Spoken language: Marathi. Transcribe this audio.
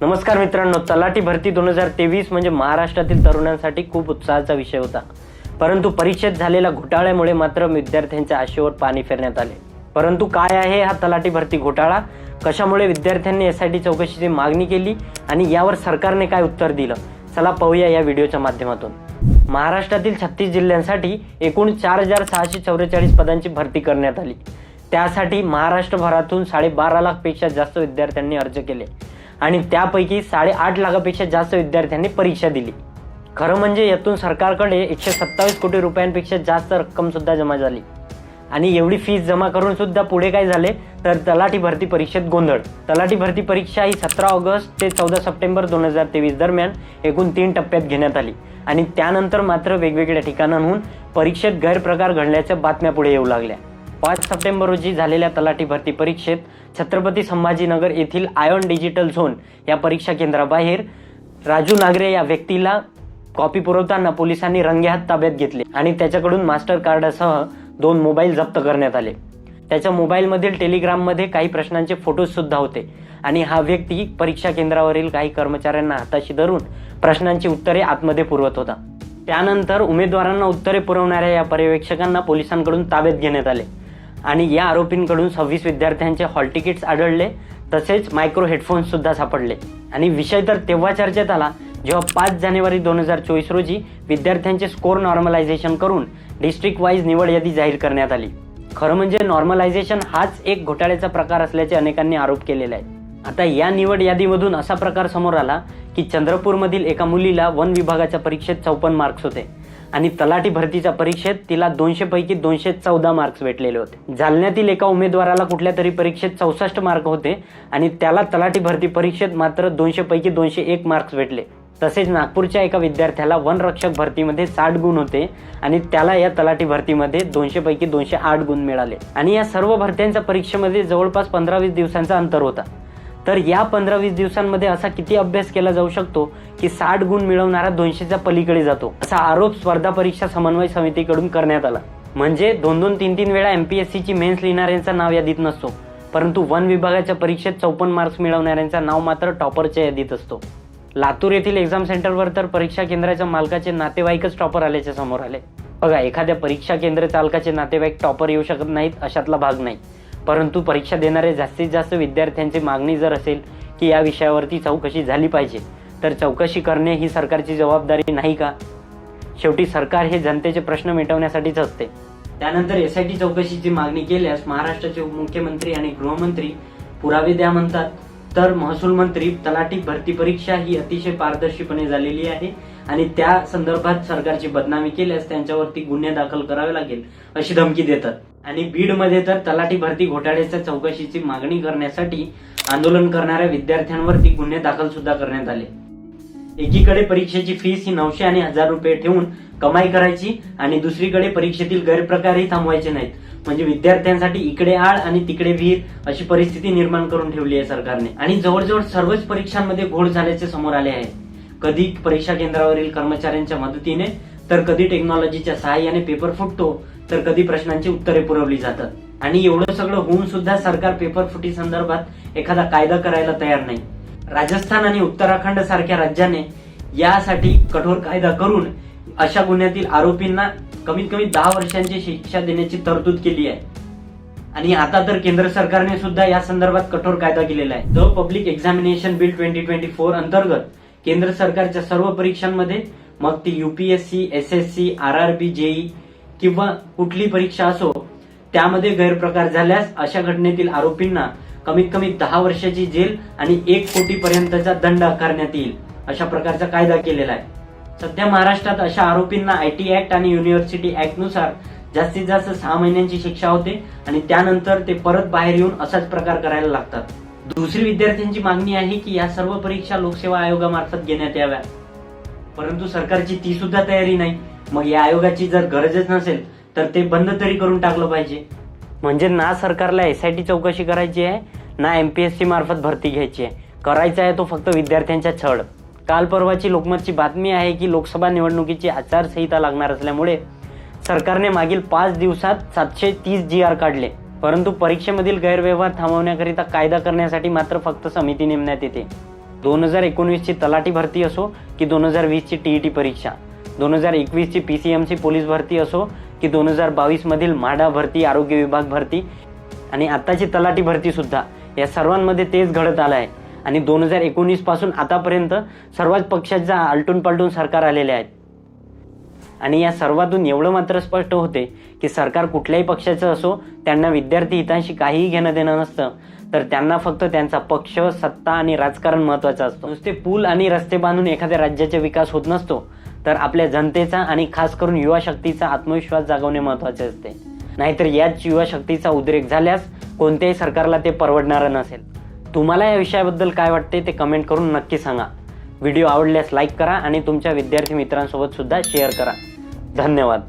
नमस्कार मित्रांनो तलाठी भरती दोन हजार तेवीस म्हणजे महाराष्ट्रातील तरुणांसाठी खूप उत्साहाचा विषय होता. परंतु परीक्षेत झालेल्या घोटाळ्यामुळे मात्र विद्यार्थ्यांच्या आशेवर पाणी फिरण्यात आले. परंतु काय आहे हा तलाठी भरती घोटाळा? कशामुळे विद्यार्थ्यांनी एस आय टी चौकशीची मागणी केली आणि यावर सरकारने काय उत्तर दिलं? चला पाहूया या व्हिडिओच्या माध्यमातून. महाराष्ट्रातील छत्तीस जिल्ह्यांसाठी एकूण चार हजार सहाशे चौवेचाळीस पदांची भरती करण्यात आली. त्यासाठी महाराष्ट्रभरातून साडेबारा लाखपेक्षा जास्त विद्यार्थ्यांनी अर्ज केले. आणि त्यापैकी साडेआठ लाखापेक्षा जास्त विद्यार्थ्यांनी परीक्षा दिली. खरं म्हणजे यातून सरकारकडे एकशे सत्तावीस कोटी रुपयांपेक्षा जास्त रक्कम सुद्धा जमा झाली. आणि एवढी फीस जमा करून सुद्धा पुढे काय झाले? तर तलाठी भरती परीक्षेत गोंधळ. तलाठी भरती परीक्षा ही सतरा ऑगस्ट ते चौदा सप्टेंबर दोन हजार तेवीस दरम्यान एकूण तीन टप्प्यात घेण्यात आली. आणि त्यानंतर मात्र वेगवेगळ्या ठिकाणांहून परीक्षेत गैरप्रकार घडल्याच्या बातम्या पुढे येऊ लागल्या. पाच सप्टेंबर रोजी झालेल्या तलाठी भरती परीक्षेत छत्रपती संभाजीनगर येथील आयॉन डिजिटल झोन या परीक्षा केंद्राबाहेर राजू नागरे या व्यक्तीला कॉपी पुरवताना पोलिसांनी रंगेहात ताब्यात घेतले आणि त्याच्याकडून मास्टर कार्डासह दोन मोबाईल जप्त करण्यात आले. त्याच्या मोबाईलमधील टेलिग्राममध्ये काही प्रश्नांचे फोटोज सुद्धा होते आणि हा व्यक्ती परीक्षा केंद्रावरील काही कर्मचाऱ्यांना हाताशी धरून प्रश्नांची उत्तरे आतमध्ये पुरवत होता. त्यानंतर उमेदवारांना उत्तरे पुरवणाऱ्या या पर्यवेक्षकांना पोलिसांकडून ताब्यात घेण्यात आले. आणि या आरोपींकडून सव्वीस विद्यार्थ्यांचे हॉल तिकीट्स आढळले तसेच मायक्रो हेडफोन्स सुद्धा सापडले. आणि विषय तर तेव्हा चर्चेत आला जेव्हा पाच जानेवारी दोन हजार चोवीस रोजी विद्यार्थ्यांचे स्कोर नॉर्मलायझेशन करून डिस्ट्रिक्ट वाईज निवड यादी जाहीर करण्यात आली. खरं म्हणजे नॉर्मलायझेशन हाच एक घोटाळ्याचा प्रकार असल्याचे अनेकांनी आरोप केलेला आहे आता या निवड यादीमधून असा प्रकार समोर आला की चंद्रपूरमधील एका मुलीला वन विभागाच्या परीक्षेत चौपन्न मार्क्स होते. आणि तलाठी भरतीच्या परीक्षेत तिला दोनशे पैकी दोनशे चौदा मार्क्स भेटलेले होते. जालन्यातील एका उमेदवाराला कुठल्या तरी परीक्षेत चौसष्ट मार्क होते आणि त्याला तलाठी भरती परीक्षेत मात्र दोनशे पैकी दोनशे एक मार्क्स भेटले. तसेच नागपूरच्या एका विद्यार्थ्याला वनरक्षक भरतीमध्ये साठ गुण होते आणि त्याला या तलाठी भरतीमध्ये दोनशे पैकी दोनशे आठ गुण मिळाले. आणि या सर्व भरत्यांच्या परीक्षेमध्ये जवळपास पंधरा वीस दिवसांचा अंतर होता. तर या पंधरा वीस दिवसांमध्ये असा किती अभ्यास केला जाऊ शकतो की साठ गुण मिळवणारा दोनशेच्या पलीकडे जातो? असा आरोप स्पर्धा परीक्षा समन्वय समितीकडून करण्यात आला. म्हणजे दोन दोन तीन तीन वेळा एम पी एस सीची मेन्स लिहिणाऱ्यांचा नाव यादीत नसतो. परंतु वन विभागाच्या परीक्षेत चौपन्न मार्क्स मिळवणाऱ्यांचा नाव मात्र टॉपरच्या यादीत असतो. लातूर येथील एक्झाम सेंटरवर तर परीक्षा केंद्राच्या मालकाचे नातेवाईकच टॉपर आल्याचे समोर आले. बघा एखाद्या परीक्षा केंद्र चालकाचे नातेवाईक टॉपर येऊ शकत नाहीत अशातला भाग नाही. परंतु परीक्षा देणारे जास्तीत जास्त विद्यार्थ्यांची मागणी जर असेल की या विषयावरती चौकशी झाली पाहिजे तर चौकशी करणे ही सरकारची जबाबदारी नाही का? शेवटी सरकार हे जनतेचे प्रश्न मिटवण्यासाठीच असते. त्यानंतर एस आय टी चौकशीची मागणी केल्यास महाराष्ट्राचे उपमुख्यमंत्री आणि गृहमंत्री पुरावे द्या म्हणतात. तर महसूल मंत्री तलाठी भरती परीक्षा ही अतिशय पारदर्शीपणे झालेली आहे आणि त्या संदर्भात सरकारची बदनामी केल्यास त्यांच्यावरती गुन्हे दाखल करावे लागेल अशी धमकी देतात. आणि बीडमध्ये तर तलाठी भरती घोटाळ्याच्या चौकशीची मागणी करण्यासाठी आंदोलन करणाऱ्या विद्यार्थ्यांवरती गुन्हे दाखल सुद्धा करण्यात आले. एकीकडे परीक्षेची फीस ही नऊशे आणि हजार रुपये ठेवून कमाई करायची आणि दुसरीकडे परीक्षेतील गैरप्रकारही थांबवायचे नाहीत. म्हणजे विद्यार्थ्यांसाठी इकडे आळ आणि तिकडे विहीर अशी परिस्थिती निर्माण करून ठेवली आहे सरकारने. आणि जवळजवळ सर्वच परीक्षांमध्ये घोळ झाल्याचे समोर आले आहे. कधी परीक्षा केंद्रावरील कर्मचाऱ्यांच्या मदतीने तर कधी टेक्नॉलॉजीच्या सहाय्याने पेपर फुटतो तर कधी प्रश्नांची उत्तरे पुरवली जातात. आणि एवढं सगळं होऊन सुद्धा सरकार पेपर फुटी संदर्भात एखादा कायदा करायला तयार नाही. राजस्थान आणि उत्तराखंड सारख्या राज्याने यासाठी कठोर कायदा करून अशा गुन्ह्यातील आरोपींना कमीत कमी दहा वर्षांची शिक्षा देण्याची तरतूद केली आहे. आणि आता तर केंद्र सरकारने सुद्धा या संदर्भात कठोर कायदा केलेला आहे. The public examination bill twenty twenty four अंतर्गत केंद्र सरकारच्या सर्व परीक्षांमध्ये मग ती UPSC S S C R R B JE किंवा कुठली परीक्षा असो त्यामध्ये गैरप्रकार झाल्यास अशा घटनेतील आरोपींना कमीत कमी दहा वर्षाची जेल आणि एक कोटी पर्यंतचा दंड आकारण्यात येईल अशा प्रकारचा कायदा केलेला आहे. सध्या महाराष्ट्रात अशा आरोपींना आय टी ऍक्ट आणि युनिव्हर्सिटी ऍक्टनुसार जास्तीत जास्त सहा महिन्यांची शिक्षा होते आणि त्यानंतर ते परत बाहेर येऊन असाच प्रकार करायला लागतात. दुसरी विद्यार्थ्यांची मागणी आहे की या सर्व परीक्षा लोकसेवा आयोगामार्फत घेण्यात याव्या परंतु सरकारची ती सुद्धा तयारी नाही. मग या आयोगाची जर गरजच नसेल तर ते बंद तरी करून टाकलं पाहिजे. म्हणजे ना सरकारला एस आय टी चौकशी करायची आहे ना एमपीएससी मार्फत भरती घ्यायची आहे. करायचा आहे तो फक्त विद्यार्थ्यांच्या छळ. काल परवाची लोकमतची बातमी आहे की लोकसभा निवडणुकीची आचारसंहिता लागणार असल्यामुळे सरकारने मागील पाच दिवसात सातशे तीस जी आर काढले. परंतु परीक्षेमधील गैरव्यवहार थांबवण्याकरिता कायदा करण्यासाठी मात्र फक्त समिती नेमण्यात येते. दोन हजार एकोणवीसची तलाठी भरती असो की दोन हजार वीसची टी ई टी परीक्षा. दोन हजार एकवीसची P C M C police भरती असो की दोन हजार बावीसमधील म्हाडा भरती आरोग्य विभाग भरती आणि आत्ताची तलाठी भरतीसुद्धा या सर्वांमध्ये तेच घडत आलं आहे आणि दोन हजार एकोणीसपासून आतापर्यंत सर्वच पक्षाच्या आलटून पालटून सरकार आलेले आहेत. आणि या सर्वातून एवढं मात्र स्पष्ट होते की सरकार कुठल्याही पक्षाचं असो त्यांना विद्यार्थी हितांशी काहीही घेणं देणं नसतं. तर त्यांना फक्त त्यांचा पक्ष सत्ता आणि राजकारण महत्वाचं असतं. नुसते पूल आणि रस्ते बांधून एखाद्या राज्याचा विकास होत नसतो तर आपल्या जनतेचा आणि खास करून युवा शक्तीचा आत्मविश्वास जागवणे महत्त्वाचे असते. नाहीतर याच युवा शक्तीचा उद्रेक झाल्यास कोणत्याही सरकारला ते परवडणारं नसेल. तुम्हाला या विषयाबद्दल काय वाटते ते कमेंट करून नक्की सांगा. व्हिडिओ आवडल्यास लाईक करा आणि तुमच्या विद्यार्थी मित्रांसोबत सुद्धा शेअर करा. धन्यवाद.